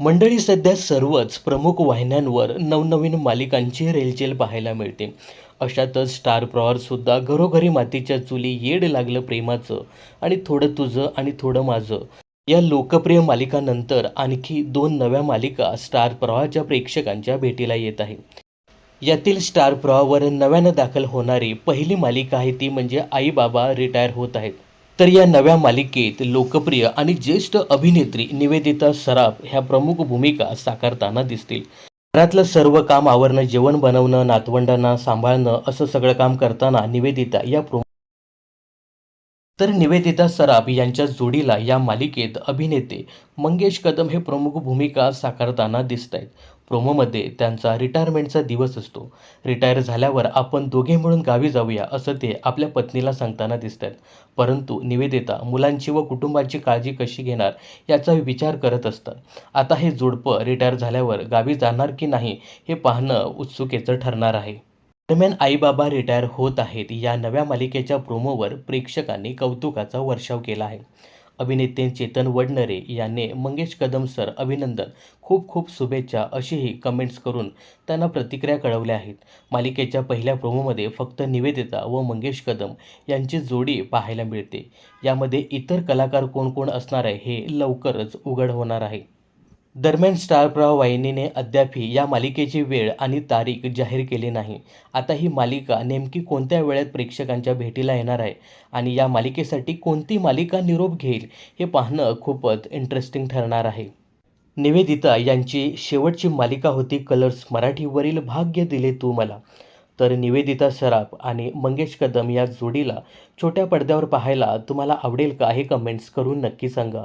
मंडळी सध्या सर्वच प्रमुख वाहिन्यांवर नवनवीन मालिकांची रेलचेल पाहायला मिळते. अशातच स्टार प्रॉवरसुद्धा घरोघरी मातीच्या चुली येड लागलं प्रेमाचं आणि थोडं तुझं आणि थोडं माझं. या लोकप्रिय मालिकांनंतर आणखी दोन नव्या मालिका स्टार प्रवाहाच्या प्रेक्षकांच्या भेटीला येत आहे. यातील स्टार प्रवाहावर नव्यानं दाखल होणारी पहिली मालिका आहे ती म्हणजे आई बाबा रिटायर होत आहेत. तर या नव्या मालिकेत लोकप्रिय आणि ज्येष्ठ अभिनेत्री निवेदिता सराफ ह्या प्रमुख भूमिका साकारताना दिसतील. घरातलं सर्व काम आवरणं जेवण बनवणं नातवंडांना सांभाळणं असं सगळं काम करताना निवेदिता या प्रो तर निवेदिता सराफ यांच्या जोडीला या मालिकेत अभिनेते मंगेश कदम हे प्रमुख भूमिका साकारताना दिसत आहेत प्रोमोमध्ये त्यांचा रिटायरमेंटचा दिवस असतो. रिटायर झाल्यावर आपण दोघे मिळून गावी जाऊया असं ते आपल्या पत्नीला सांगताना दिसत आहेत परंतु निवेदिता मुलांची व कुटुंबाची काळजी कशी घेणार याचा विचार करत असतात. आता हे जोडपं रिटायर झाल्यावर गावी जाणार की नाही हे पाहणं उत्सुकेचं ठरणार आहे. दरम्यान आईबाबा रिटायर होत आहेत या नव्या मालिकेच्या प्रोमोवर प्रेक्षकांनी कौतुकाचा वर्षाव केला आहे. अभिनेते चेतन वडनरे यांनी मंगेश कदम सर अभिनंदन खूप खूप शुभेच्छा अशीही कमेंट्स करून त्यांना प्रतिक्रिया कळवल्या आहेत. मालिकेच्या पहिल्या प्रोमोमध्ये फक्त निवेदिता व मंगेश कदम यांची जोडी पाहायला मिळते. यामध्ये इतर कलाकार कोण कोण असणार आहे हे लवकरच उघड होणार आहे. दरम्यान स्टार प्रवाह वाहिनीने अद्यापही या मालिकेची वेळ आणि तारीख जाहीर केली नाही. आता ही मालिका नेमकी कोणत्या वेळेत प्रेक्षकांच्या भेटीला येणार आहे आणि या मालिकेसाठी कोणती मालिका निरोप घेईल हे पाहणं खूपच इंटरेस्टिंग ठरणार आहे. निवेदिता यांची शेवटची मालिका होती कलर्स मराठीवरील भाग्य दिले तू मला. तर निवेदिता सराफ आणि मंगेश कदम या जोडीला छोट्या पडद्यावर पाहायला तुम्हाला आवडेल का हे कमेंट्स करून नक्की सांगा.